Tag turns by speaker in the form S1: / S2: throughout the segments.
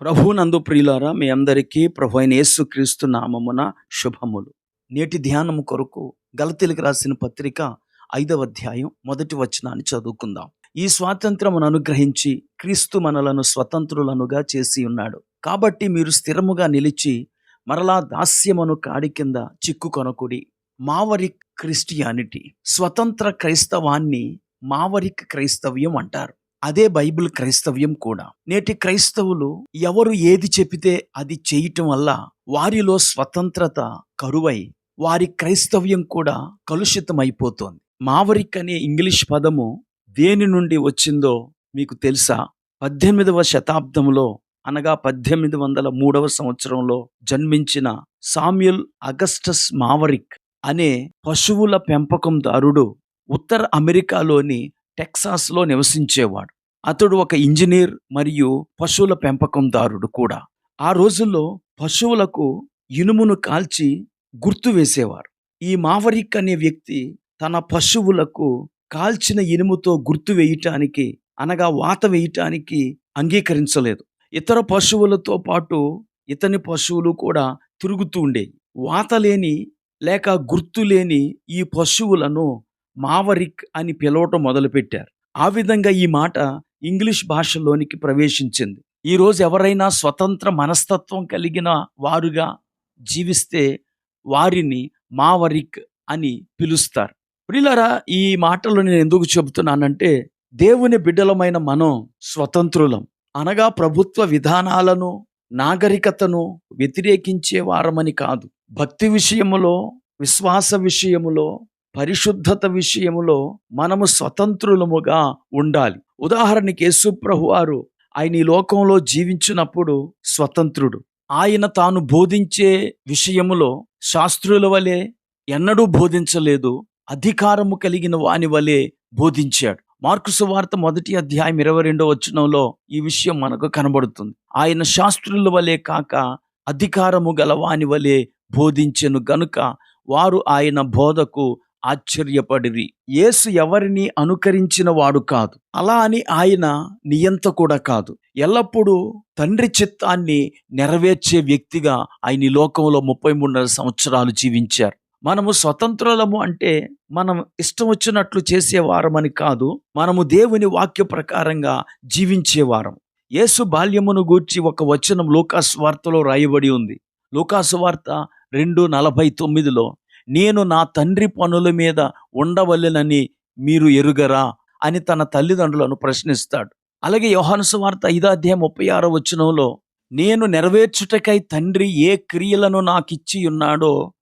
S1: ప్రభునందు ప్రియులారా మీ అందరికీ ప్రభు అయిన యేసుక్రీస్తు నామమున శుభములు. నేటి ధ్యానము కొరకు గలతీలకు రాసిన పత్రిక ఐదవ అధ్యాయం మొదటి వచనాన్ని చదువుకుందాం. ఈ స్వాతంత్రమును అనుగ్రహించి క్రీస్తు మనలను స్వతంత్రులనుగా చేసి ఉన్నాడు. కాబట్టి మీరు స్థిరముగా నిలిచి మరలా దాస్యమును కాడి కింద చిక్కుకొనకుడి. మావరిక్ క్రిస్టియానిటీ. స్వతంత్ర క్రైస్తవాన్ని మావరిక్ క్రైస్తవ్యం అంటారు. అదే బైబిల్ క్రైస్తవ్యం కూడా. నేటి క్రైస్తవులు ఎవరు ఏది చెబితే అది చేయటం వల్ల వారిలో స్వతంత్రత కరువై వారి క్రైస్తవ్యం కూడా కలుషితమైపోతోంది. మావరిక్ అనే ఇంగ్లీష్ పదము దేని నుండి వచ్చిందో మీకు తెలుసా? పద్దెనిమిదవ శతాబ్దంలో అనగా పద్దెనిమిది వందల మూడవ సంవత్సరంలో జన్మించిన సామ్యుల్ అగస్టస్ మావరిక్ అనే పశువుల పెంపకందారుడు ఉత్తర అమెరికాలోని టెక్సాస్లో నివసించేవాడు. అతడు ఒక ఇంజనీర్ మరియు పశువుల పెంపకందారుడు కూడా. ఆ రోజుల్లో పశువులకు ఇనుమును కాల్చి గుర్తు వేసేవారు. ఈ మావరిక్ అనే వ్యక్తి తన పశువులకు కాల్చిన ఇనుముతో గుర్తు వేయటానికి అనగా వాత వేయటానికి అంగీకరించలేదు. ఇతర పశువులతో పాటు ఇతని పశువులు కూడా తిరుగుతూ ఉండేవి. వాత లేని లేక గుర్తు లేని ఈ పశువులను మావరిక్ అని పిలవటం మొదలుపెట్టారు. ఆ విధంగా ఈ మాట ఇంగ్లీష్ భాషలోనికి ప్రవేశించింది. ఈరోజు ఎవరైనా స్వతంత్ర మనస్తత్వం కలిగిన వారుగా జీవిస్తే వారిని మావరిక్ అని పిలుస్తారు. ప్రిలరా ఈ మాటలు నేను ఎందుకు చెబుతున్నానంటే దేవుని బిడ్డలమైన మనం స్వతంత్రులం. అనగా ప్రభుత్వ విధానాలను నాగరికతను వ్యతిరేకించే వారమని కాదు. భక్తి విషయములో విశ్వాస విషయములో పరిశుద్ధత విషయములో మనము స్వతంత్రులముగా ఉండాలి. ఉదాహరణకి యేసుప్రభు వారు ఆయన ఈ లోకంలో జీవించినప్పుడు స్వతంత్రుడు. ఆయన తాను బోధించే విషయములో శాస్త్రుల వలె ఎన్నడూ బోధించలేదు. అధికారము కలిగిన వాని వలె బోధించాడు. మార్కు సువార్త మొదటి అధ్యాయం ఇరవై రెండో వచనంలో ఈ విషయం మనకు కనబడుతుంది. ఆయన శాస్త్రుల వలె కాక అధికారము గల వాని వలె బోధించెను గనుక వారు ఆయన బోధకు ఆశ్చర్యపడిరి. యేసు ఎవరిని అనుకరించిన వాడు కాదు. అలా అని ఆయన నియంత కూడా కాదు. ఎల్లప్పుడూ తండ్రి చిత్తాన్ని నెరవేర్చే వ్యక్తిగా ఆయన ఈ లోకంలో ముప్పై మూడున్నర సంవత్సరాలు జీవించారు. మనము స్వతంత్రులము అంటే మనం ఇష్టం వచ్చినట్లు చేసేవారమని కాదు మనము దేవుని వాక్య ప్రకారంగా జీవించేవారం యేసు బాల్యమును గూర్చి ఒక వచనం లోకాసు వార్తలో రాయబడి ఉంది. లోకాసు వార్త రెండు నలభై తొమ్మిదిలో నేను నా తండ్రి పనుల మీద ఉండవలెనని మీరు ఎరుగరా? అని తన తల్లిదండ్రులను ప్రశ్నిస్తాడు. అలాగే యోహానుసు వార్త ఐదో అధ్యాయం ముప్పై ఆరో వచనంలో నేను నెరవేర్చుటకై తండ్రి ఏ క్రియలను నాకిచ్చి ఉన్నాడో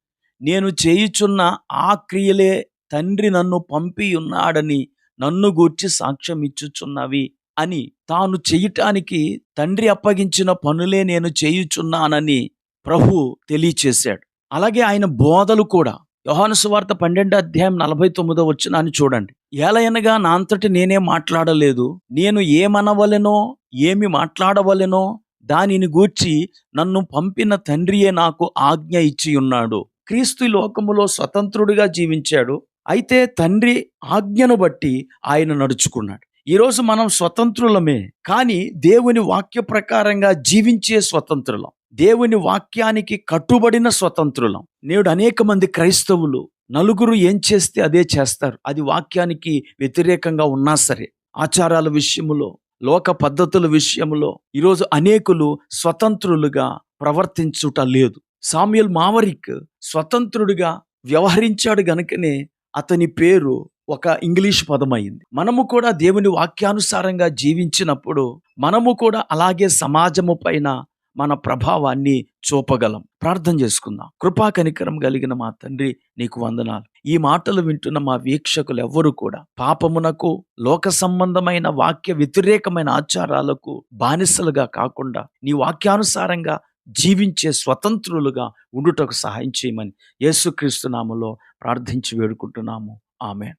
S1: నేను చేయుచున్న ఆ క్రియలే తండ్రి నన్ను పంపి ఉన్నాడని నన్ను గూర్చి సాక్ష్యం ఇచ్చుచున్నవి అని తాను చేయటానికి తండ్రి అప్పగించిన పనులే నేను చేయుచున్నానని ప్రభు తెలియచేశాడు. అలాగే ఆయన బోధలు కూడా. యోహాను సువార్త పన్నెండు అధ్యాయం నలభై తొమ్మిదో వచ్చినాన్ని చూడండి. ఏలయనగా నా అంతటి నేనే మాట్లాడలేదు. నేను ఏమనవలెనో ఏమి మాట్లాడవలెనో దానిని గూర్చి నన్ను పంపిన తండ్రియే నాకు ఆజ్ఞ ఇచ్చి ఉన్నాడు క్రీస్తు లోకములో స్వతంత్రుడిగా జీవించాడు. అయితే తండ్రి ఆజ్ఞను బట్టి ఆయన నడుచుకున్నాడు. ఈరోజు మనం స్వతంత్రులమే. కానీ దేవుని వాక్య ప్రకారంగా జీవించే స్వతంత్రులం. దేవుని వాక్యానికి కట్టుబడిన స్వతంత్రులం. నేడు అనేక మంది క్రైస్తవులు నలుగురు ఏం చేస్తే అదే చేస్తారు. అది వాక్యానికి వ్యతిరేకంగా ఉన్నా సరే. ఆచారాల విషయములో లోక పద్ధతుల విషయంలో ఈరోజు అనేకులు స్వతంత్రులుగా ప్రవర్తించుట లేదు. సామ్యుల్ మావరిక్ స్వతంత్రుడిగా వ్యవహరించాడు గనుకనే అతని పేరు ఒక ఇంగ్లీష్ పదమైంది. మనము కూడా దేవుని వాక్యానుసారంగా జీవించినప్పుడు మనము కూడా అలాగే సమాజము పైన మన ప్రభావాన్ని చూపగలం. ప్రార్థన చేసుకుందాం. కృపా కనికరం కలిగిన మా తండ్రి నీకు వందనాలు. ఈ మాటలు వింటున్న మా వీక్షకులు ఎవ్వరూ కూడా పాపమునకు లోక సంబంధమైన వాక్య వ్యతిరేకమైన ఆచారాలకు బానిసలుగా కాకుండా నీ వాక్యానుసారంగా జీవించే స్వతంత్రులుగా ఉండుటకు సహాయం చేయమని యేసుక్రీస్తు నామలో ప్రార్థించి వేడుకుంటున్నాము. ఆమె